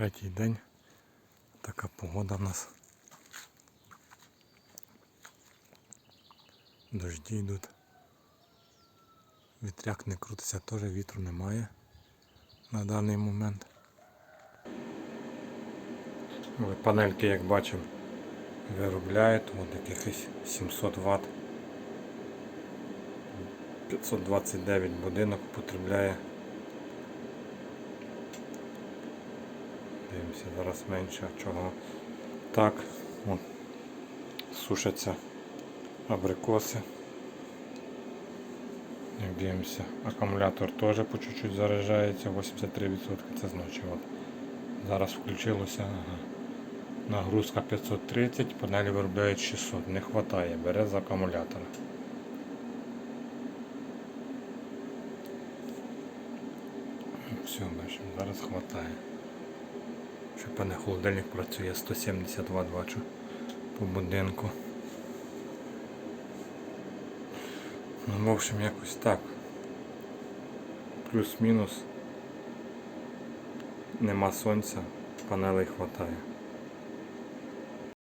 Третій день. Така погода в нас. Дожді йдуть. Вітряк не крутиться, теж вітру немає на даний момент. Але панельки, як бачимо, виробляють от якихось 700 Вт. 529 будинок потребляє. Дивимося, зараз менше чого. Так, от, сушаться абрикоси. Як дивимося, акумулятор теж по чуть-чуть заряджається, 83% це зночі. От. Зараз включилося. Ага. Нагрузка 530, панелі виробляють 600. Не вистачає, бере з акумулятора. Все, бачимо, зараз вистачає. Ще пане холодильник працює 170 Вт бачу по будинку. Ну, в общем, якось так. Плюс-мінус. Нема сонця, панелей вистачає.